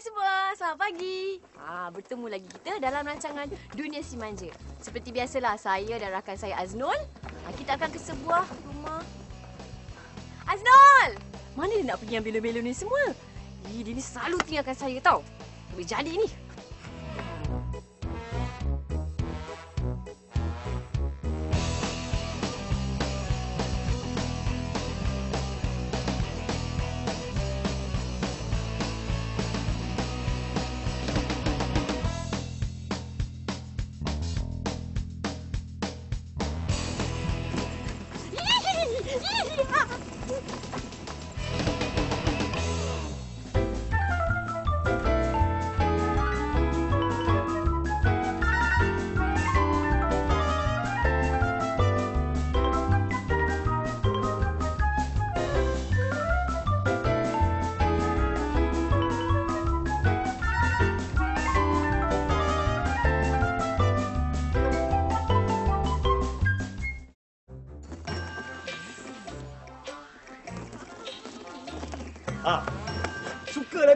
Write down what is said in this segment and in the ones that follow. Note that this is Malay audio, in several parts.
semua, selamat pagi. Ha, bertemu lagi kita dalam rancangan Dunia Si Manja. Seperti biasalah, saya dan rakan saya Aznul, ha, kita akan ke sebuah rumah. Aznul! Mana dia nak pergi yang belon-belon ni semua? Ih, dia ni selalu tinggalkan saya tau. Boleh jadi ni.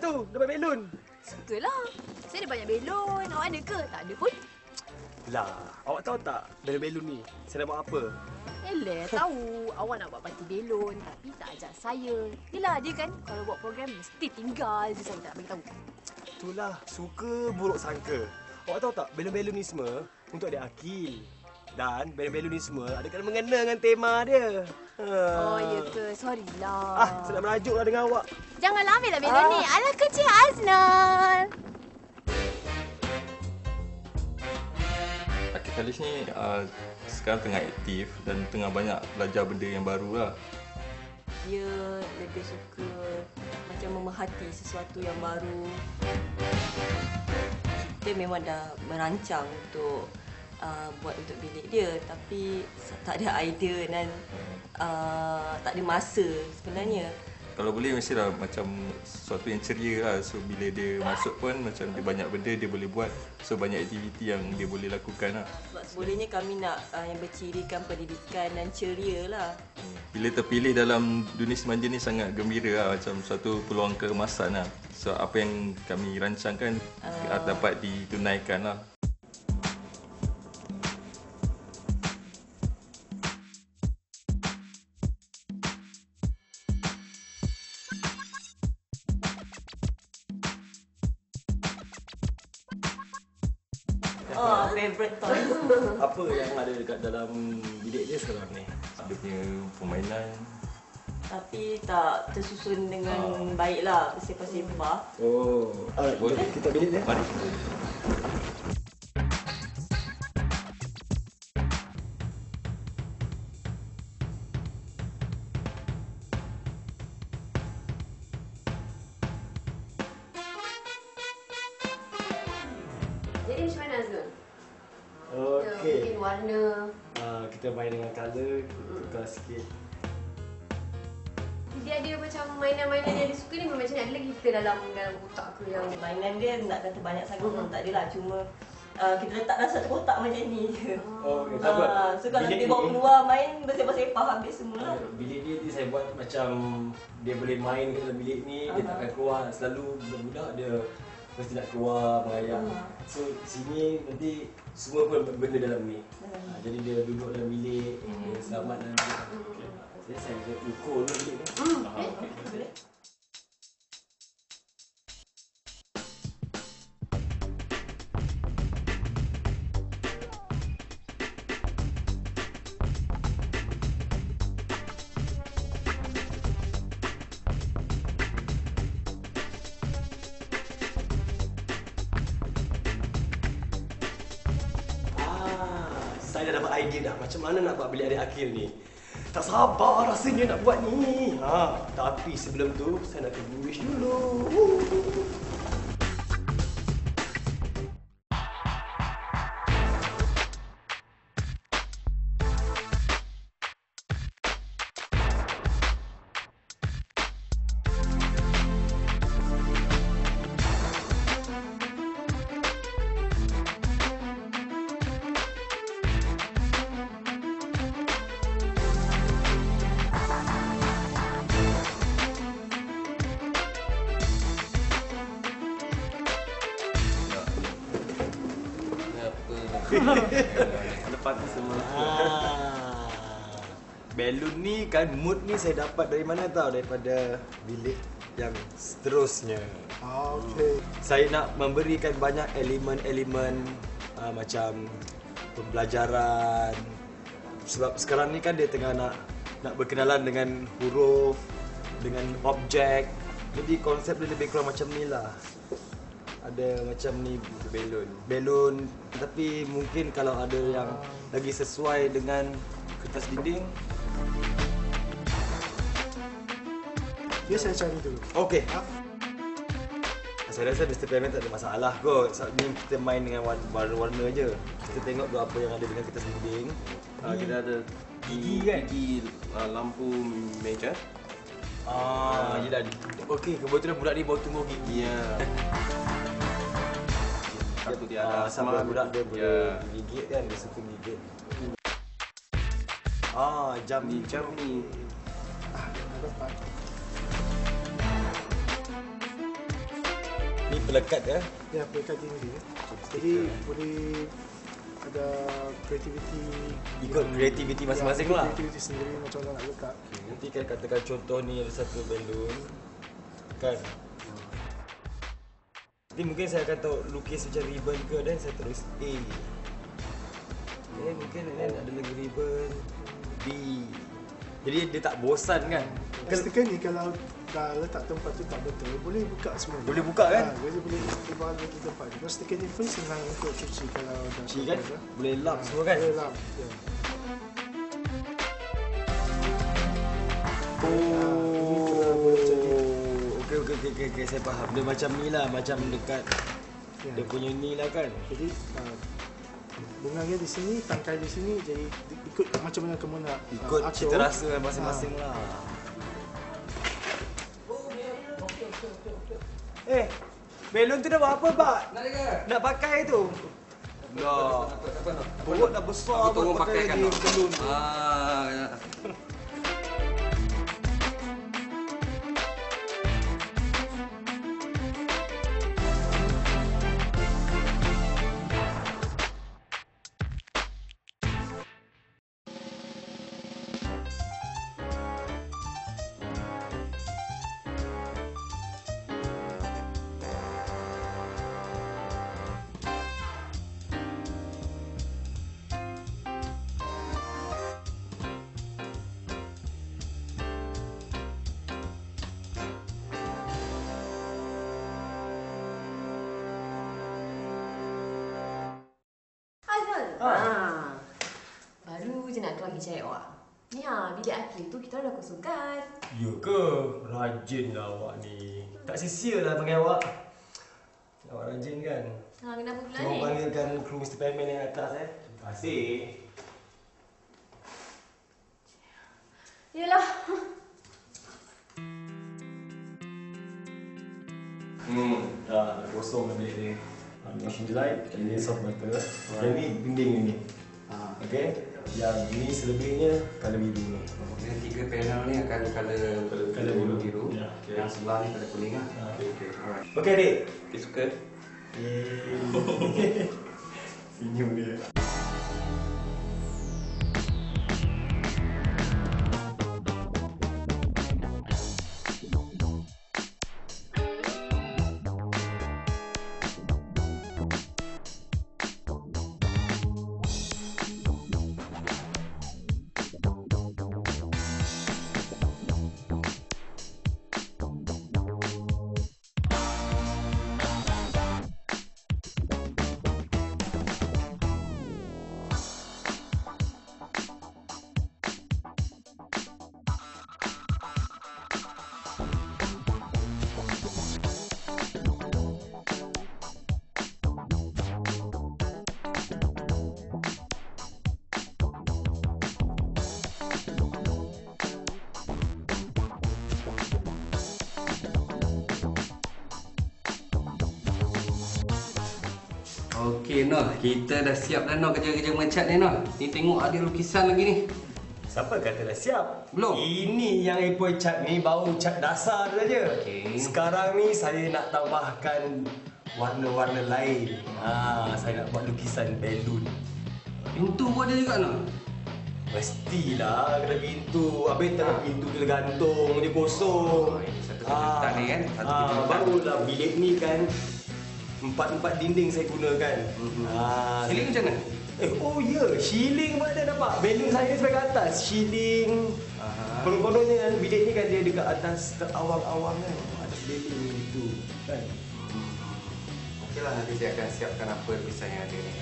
Tu dapat belon. Sukalah. Saya ada banyak belon. Awak ada ke? Tak ada pun. Lah, awak tahu tak belon-belon ni saya nak buat apa? Eleh, tahu. Awak nak buat parti belon tapi tak ajak saya. Yelah, dia kan kalau buat program mesti tinggal je saya tak bagi tahu. Itulah, suka buruk sangka. Awak tahu tak belon-belon ni semua untuk adik akil. Dan belon-belon ni semua ada kena mengena dengan tema dia. Ha. Oh, ya ke? Sorry lah. Ah, saya nak merajuk lah dengan awak. Janganlah ambil lah Ah. ni. Alah kecil Aznal. Akikalis ni uh, sekarang tengah aktif dan tengah banyak belajar benda yang baru lah. dia lebih suka macam memerhati sesuatu yang baru. Kita memang dah merancang untuk uh, buat untuk bilik dia tapi tak ada idea dan uh, tak ada masa sebenarnya. Kalau boleh mestilah macam sesuatu yang ceria lah. So bila dia masuk pun macam dia banyak benda dia boleh buat. So banyak aktiviti yang dia boleh lakukan lah. Sebab sebolehnya kami nak uh, yang bercirikan pendidikan dan ceria lah. Bila terpilih dalam dunia semanja ni sangat gembira lah. Macam suatu peluang keemasan lah. So apa yang kami rancangkan uh... dapat ditunaikan lah. Oh, toy. Apa yang ada dekat dalam bilik dia sekarang ni? Dia punya permainan tapi tak tersusun dengan baik lah. Bersepah-sepah. Oh, alright, Boleh. kita bilik dia. Mari. Dia ada macam mainan-mainan yang dia suka ni macam mana? Ada lagi kita dalam dalam kotak ke yang Mainan dia nak kata banyak sangat pun tak adalah. Cuma uh, kita letak dalam satu kotak macam ni je. Oh, okay. Tak apa. Ah, so kalau Bilik dia bawa ni- keluar main bersepah-sepah habis semua lah. Bilik dia, dia saya buat macam dia boleh main ke dalam bilik ni, dia Aha. takkan keluar. Selalu budak-budak dia mesti nak keluar mengayak. Aha. So sini nanti semua pun benda dalam ni. Ha, jadi dia duduk dalam bilik, dia selamat dalam bilik. Okay. Saya saya saya ukur dulu bilik ni. Aha, okay. Boleh? Ah, saya dah dapat idea dah macam mana nak buat bilik adik akhir ni. Tak sabar rasanya nak buat ni. Ha, tapi sebelum tu saya nak ke wish dulu. Lepas tu semua. Ah. Balloon ni kan mood ni saya dapat dari mana tau daripada bilik yang seterusnya. Okey. Saya nak memberikan banyak elemen-elemen uh, macam pembelajaran. Sebab sekarang ni kan dia tengah nak nak berkenalan dengan huruf, dengan objek. Jadi konsep dia lebih kurang macam ni lah. Ada macam ni balloon. Balloon tapi mungkin kalau ada yang lagi sesuai dengan kertas dinding. Dia saya cari dulu. Okey. Ha? Saya rasa Mr. Payment tak ada masalah kot. Sebab ni kita main dengan warna- warna-warna je. Kita tengok tu apa yang ada dengan kertas dinding. Uh, kita ada Gigi kan? gigi uh, lampu meja. Ah, yelah. Okey, kebetulan budak ni baru tumbuh gigi. Ya. Satu dia Ah, ada sampai asma. budak dia boleh Ya. gigit kan, dia suka gigit. Ah, jam ni. Jam ni. Ni pelekat? Ya, peringkat tinggi. ya. Jadi boleh ada kreativiti Ikut kreativiti masing-masing ya, lah. Kreativiti sendiri macam mana nak letak. Nanti kan katakan contoh ni ada satu balloon. Kan? Nanti mungkin saya akan tahu lukis macam ribbon ke dan saya tulis A. Okay, mungkin then ada lagi ribbon B. Jadi dia tak bosan kan? Dan stiker ni kalau dah letak tempat tu tak betul, boleh buka semua. Boleh buka kan? Ha, jadi boleh ubah lagi tempat. Kalau stiker ni pun senang untuk cuci kalau dah Cuci kan? dah. Boleh lap semua kan? Boleh lap. Ya. Oh. Okey okay, saya faham. Dia macam ni lah, macam dekat Ya. dia punya ni lah kan. Jadi uh, bunganya di sini, tangkai di sini, jadi di- ikut macam mana kamu nak uh, Ikut atur. cita rasa masing-masing lah. Eh, belon tu dah buat apa, Pak? Nak? Nak pakai tu. Dah. Perut dah besar Aku tolong pakai belon. Ah, ya. Azmal. Ah. Baru je nak keluar hijab awak. Ni ha, bilik akhir tu kita dah kosongkan. Ya ke? Rajin lah awak ni. Tak sia-sia lah panggil awak. Awak rajin kan? Ha, kenapa pula ni? panggilkan kru Mr. Payment yang atas eh. Terima kasih. Yelah. Hmm, dah, dah kosong dah bilik ni. Ambil machine light, ini soft butter. Yang ni dinding ni. Ah. Okey. Yang ni selebihnya colour biru ni. Yang tiga panel ni akan color Colour biru. biru. Ya, okey. Yang sebelah ni color kuning ah. Ah. Okey okey. Alright. Okey, adik. Okay, suka? Yeay. Senyum dia. Okey Noh, kita dah siap dah Noh kerja-kerja mencat ni Noh. Ni tengok ada lukisan lagi ni. Siapa kata dah siap? Belum. Ini yang Apple cat ni baru cat dasar saja. Okey. Sekarang ni saya nak tambahkan warna-warna lain. Ah, saya nak buat lukisan balloon. Pintu pun ada juga no. Mestilah kena pintu. Habis tak pintu kena gantung dia kosong. Oh, ini satu kejutan ni kan? Satu ah, kejutan. barulah bilik ni kan empat-empat dinding saya gunakan. Mhm. Ah, Siling macam mana? Eh, oh ya, yeah. shilling pun ada nampak. Balloon saya sampai ke atas. Shilling. Aha. Konon-kononnya kan bilik ni kan dia dekat atas terawang-awang kan. Ada balloon gitu kan. Okeylah nanti saya akan siapkan apa yang ada ni.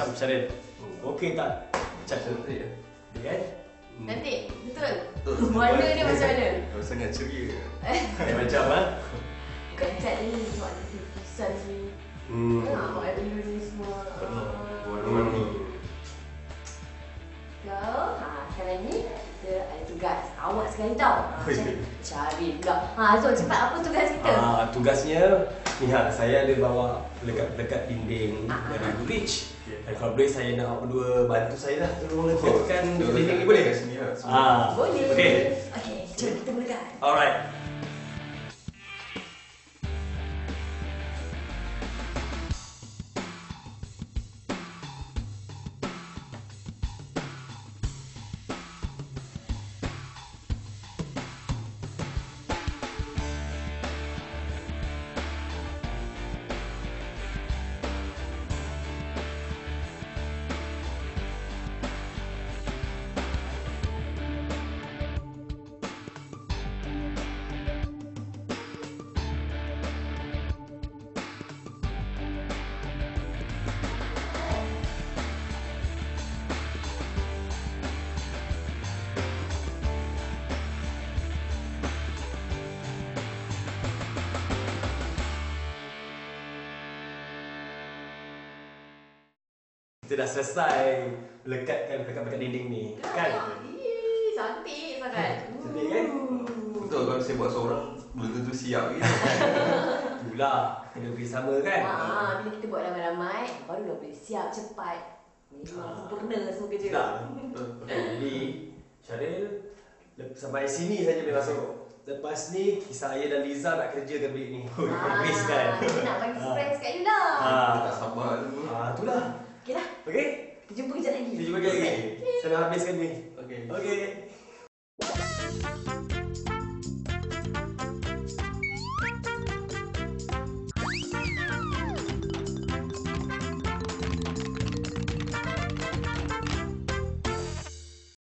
Macam Syaril. Okey tak? Macam Cantik ya. Ya kan? Nanti, betul. Warna dia macam mana? Oh, sangat ceria. Macam ah. Bukan cat ni, cuma ada lukisan ni. Hmm. Ha, awak ada ni semua. Warna-warni. So, ha, sekarang ni kita ada tugas. Awak sekali tau. Ha, Oh, ya. cari, cari pula. Ha, Zul, cepat apa tugas kita? Ah, tugasnya ha, saya ada bawa lekat-lekat dinding dari Bridge. Dan kalau boleh saya nak awak berdua bantu saya lah tolong lekatkan dinding ni boleh? lah. Ah, Boleh. Okey. Okey, jom kita mulakan. Alright. Kita dah selesai lekatkan pekat-pekat dinding ni. Kan? Ih, cantik sangat. Cantik kan? Betul kalau saya buat seorang belum tentu siap gitu. Itulah, kena bersama kan? Ah, bila kita buat ramai-ramai, baru dah boleh siap cepat. Memang Ah. sempurna semua kerja. Tak. Jadi, Syaril, sampai sini saja boleh masuk. Lepas ni, kisah Ayah dan Liza nak kerja ke bilik ni. Oh, Ah, habis kan? nak bagi surprise kat you lah. Ah. Tak sabar tu. Ah, itulah. Okey kita jumpa kejap lagi. Kita jumpa lagi. Saya nak habiskan ni. Okey. Okey.